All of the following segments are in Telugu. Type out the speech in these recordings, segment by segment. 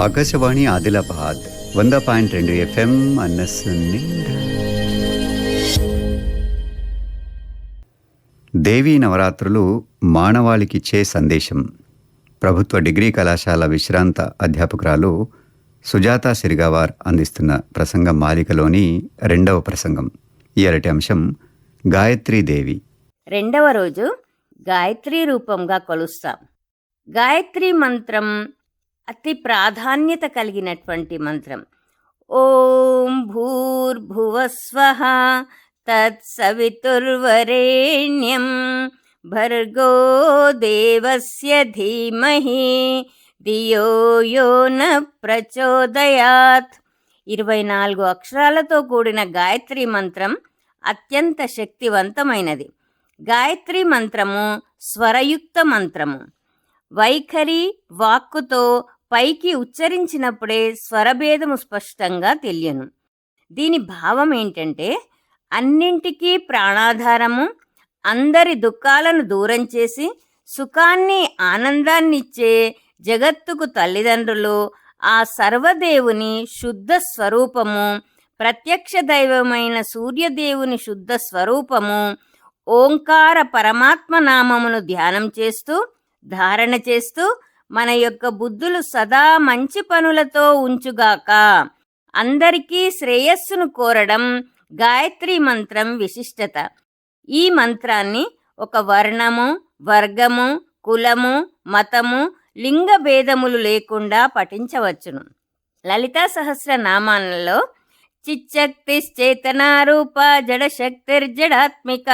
ఆకాశవాణి ఆదిలాబాద్ వంద పాయింట్ రెండు ఎఫ్ఎం అన్నస్సు దేవీ నవరాత్రులు మానవాళికిచ్చే సందేశం. ప్రభుత్వ డిగ్రీ కళాశాల విశ్రాంత అధ్యాపకురాలు సుజాత సిరిగావార్ అందిస్తున్న ప్రసంగం మాలికలోని రెండవ ప్రసంగం. ఈ అరటి అంశం గాయత్రీదేవి రెండవ రోజు గాయత్రీ రూపంగా కొలుస్తాం. గాయత్రీ మంత్రం అతి ప్రాధాన్యత కలిగినటువంటి మంత్రం. ఓం భూర్భువస్వ తత్సవితుర్వరేణ్యం భర్గో దేవస్య ధీమహి ధియో యో న ప్రచోదయాత్. ఇరవై నాలుగు అక్షరాలతో కూడిన గాయత్రి మంత్రం అత్యంత శక్తివంతమైనది. గాయత్రి మంత్రము స్వరయుక్త మంత్రము. వైఖరి వాక్కుతో పైకి ఉచ్చరించినప్పుడే స్వరభేదము స్పష్టంగా తెలియను. దీని భావం ఏంటంటే అన్నింటికీ ప్రాణాధారము అందరి దుఃఖాలను దూరం చేసి సుఖాన్ని ఆనందాన్నిచ్చే జగత్తుకు తల్లిదండ్రులు ఆ సర్వదేవుని శుద్ధ స్వరూపము ప్రత్యక్ష దైవమైన సూర్యదేవుని శుద్ధ స్వరూపము ఓంకార పరమాత్మ నామమును ధ్యానం చేస్తూ ధారణ చేస్తూ మన యొక్క బుద్ధులు సదా మంచి పనులతో ఉంచుగాక అందరికీ శ్రేయస్సును కోరడం గాయత్రి మంత్రం విశిష్టత. ఈ మంత్రాన్ని ఒక వర్ణము వర్గము కులము మతము లింగ భేదములు లేకుండా పఠించవచ్చును. లలితా సహస్ర నామాలలో చిచ్చక్తిశ్చేతనారూప జడశక్తిర్జడాత్మిక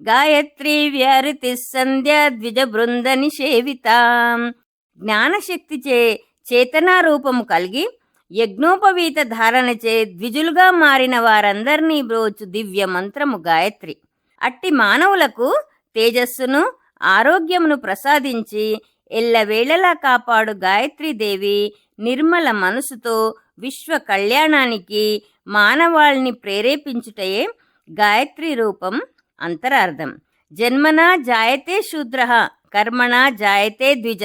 గాయత్రి వ్యారితి సంధ్య ద్విజ బృంద నిషేవిత. జ్ఞానశక్తిచే చేతనారూపము కలిగి యజ్ఞోపవీత ధారణచే ద్విజులుగా మారిన వారందరినీ బ్రోచు దివ్య మంత్రము గాయత్రి. అట్టి మానవులకు తేజస్సును ఆరోగ్యమును ప్రసాదించి ఎల్లవేళలా కాపాడు గాయత్రీదేవి నిర్మల మనసుతో విశ్వ కళ్యాణానికి మానవాళిని ప్రేరేపించుటయే గాయత్రి రూపం అంతరార్థం. జన్మనా జాయతే శూద్ర కర్మణా జాయతే ద్విజ.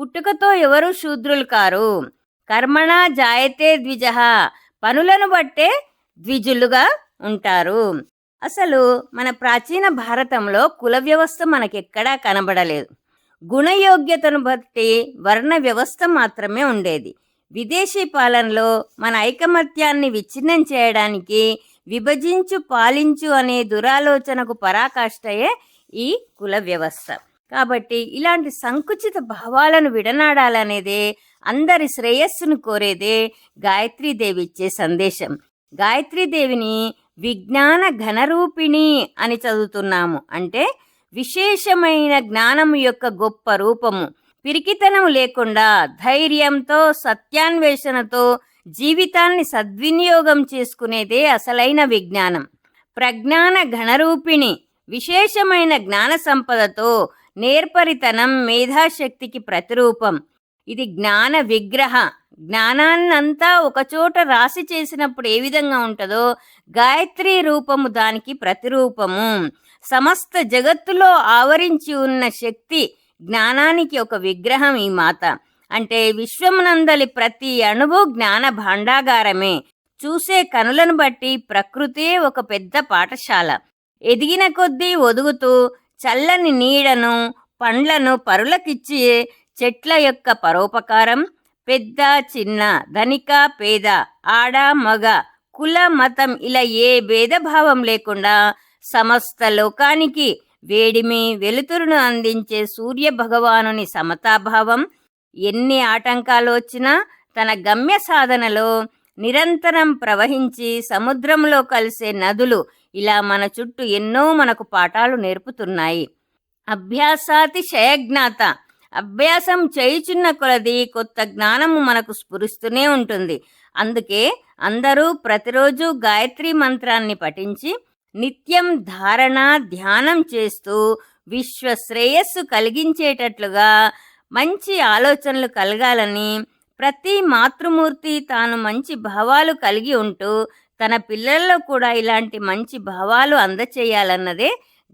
పుట్టుకతో ఎవరు శూద్రులు కారు? కర్మణా జాయతే ద్విజ. పనులను బట్టే ద్విజులుగా ఉంటారు. అసలు మన ప్రాచీన భారతంలో కుల వ్యవస్థ మనకెక్కడా కనబడలేదు. గుణయోగ్యతను బట్టి వర్ణ వ్యవస్థ మాత్రమే ఉండేది. విదేశీ పాలనలో మన ఐకమత్యాన్ని విచ్ఛిన్నం చేయడానికి విభజించు పాలించు అనే దురాలోచనకు పరాకాష్ఠయే ఈ కుల వ్యవస్థ. కాబట్టి ఇలాంటి సంకుచిత భావాలను విడనాడాలనేదే అందరి శ్రేయస్సును కోరేదే గాయత్రీదేవి ఇచ్చే సందేశం. గాయత్రీదేవిని విజ్ఞాన ఘనరూపిణి అని చదువుతున్నాము. అంటే విశేషమైన జ్ఞానము యొక్క గొప్ప రూపము. పిరికితనం లేకుండా ధైర్యంతో సత్యాన్వేషణతో జీవితాన్ని సద్వినియోగం చేసుకునేదే అసలైన విజ్ఞానం. ప్రజ్ఞాన ఘనరూపిణి విశేషమైన జ్ఞాన సంపదతో నేర్పరితనం మేధాశక్తికి ప్రతిరూపం. ఇది జ్ఞాన విగ్రహ. జ్ఞానాన్నంతా ఒకచోట రాసి చేసినప్పుడు ఏ విధంగా ఉంటుందో గాయత్రి రూపము దానికి ప్రతిరూపము. సమస్త జగత్తులో ఆవరించి ఉన్న శక్తి జ్ఞానానికి ఒక విగ్రహం ఈ మాత. అంటే విశ్వమునందలి ప్రతి అణువు జ్ఞాన భాండాగారమే. చూసే కనులను బట్టి ప్రకృతే ఒక పెద్ద పాఠశాల. ఎదిగిన కొద్దీ ఒదుగుతూ చల్లని నీడను పండ్లను పరులకిచ్చి చెట్ల యొక్క పరోపకారం. పెద్ద చిన్న ధనిక పేద ఆడ మగ కుల మతం ఇలా ఏ భేదభావం లేకుండా సమస్త లోకానికి వేడిమి వెలుతురును అందించే సూర్య భగవానుని సమతాభావం. ఎన్ని ఆటంకాలు వచ్చినా తన గమ్య సాధనలో నిరంతరం ప్రవహించి సముద్రంలో కలిసే నదులు ఇలా మన చుట్టూ ఎన్నో మనకు పాఠాలు నేర్పుతున్నాయి. అభ్యాసాతి శయజ్ఞాత. అభ్యాసం చేయుచున్న కొలది కొత్త జ్ఞానము మనకు స్ఫురిస్తూనే ఉంటుంది. అందుకే అందరూ ప్రతిరోజు గాయత్రి మంత్రాన్ని పఠించి నిత్యం ధారణ ధ్యానం చేస్తూ విశ్వ శ్రేయస్సు కలిగించేటట్లుగా మంచి ఆలోచనలు కలగాలని ప్రతి మాతృమూర్తి తాను మంచి భావాలు కలిగి ఉంటూ తన పిల్లల్లో కూడా ఇలాంటి మంచి భావాలు అందచేయాలన్నదే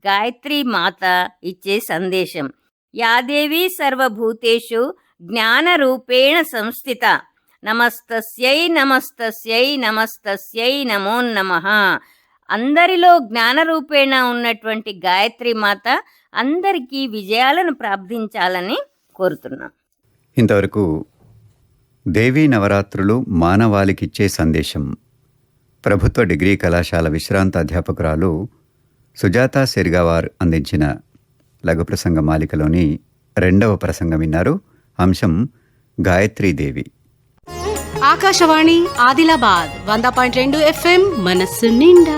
గాయత్రి మాత ఇచ్చే సందేశం. యాదేవి సర్వభూతేషు జ్ఞానరూపేణ సంస్థిత. నమస్తస్యై నమస్తస్యై నమస్తస్యై నమో నమః. అందరిలో జ్ఞానరూపేణ ఉన్నటువంటి గాయత్రి మాత అందరికీ విజయాలను ప్రార్థించాలని కోరుతున్నాం. ఇంతవరకు దేవీ నవరాత్రులు మానవాళికిచ్చే సందేశం. ప్రభుత్వ డిగ్రీ కళాశాల విశ్రాంత అధ్యాపకురాలు సుజాత సిర్గావార్ అందించిన లఘు ప్రసంగ మాలికలోని రెండవ ప్రసంగం విన్నారు. అంశం గాయత్రీదేవి ఆకాశవాణి ఆదిలాబాద్ వంద పాయింట్ రెండు ఎఫ్ఎం మనస్సు నిండా.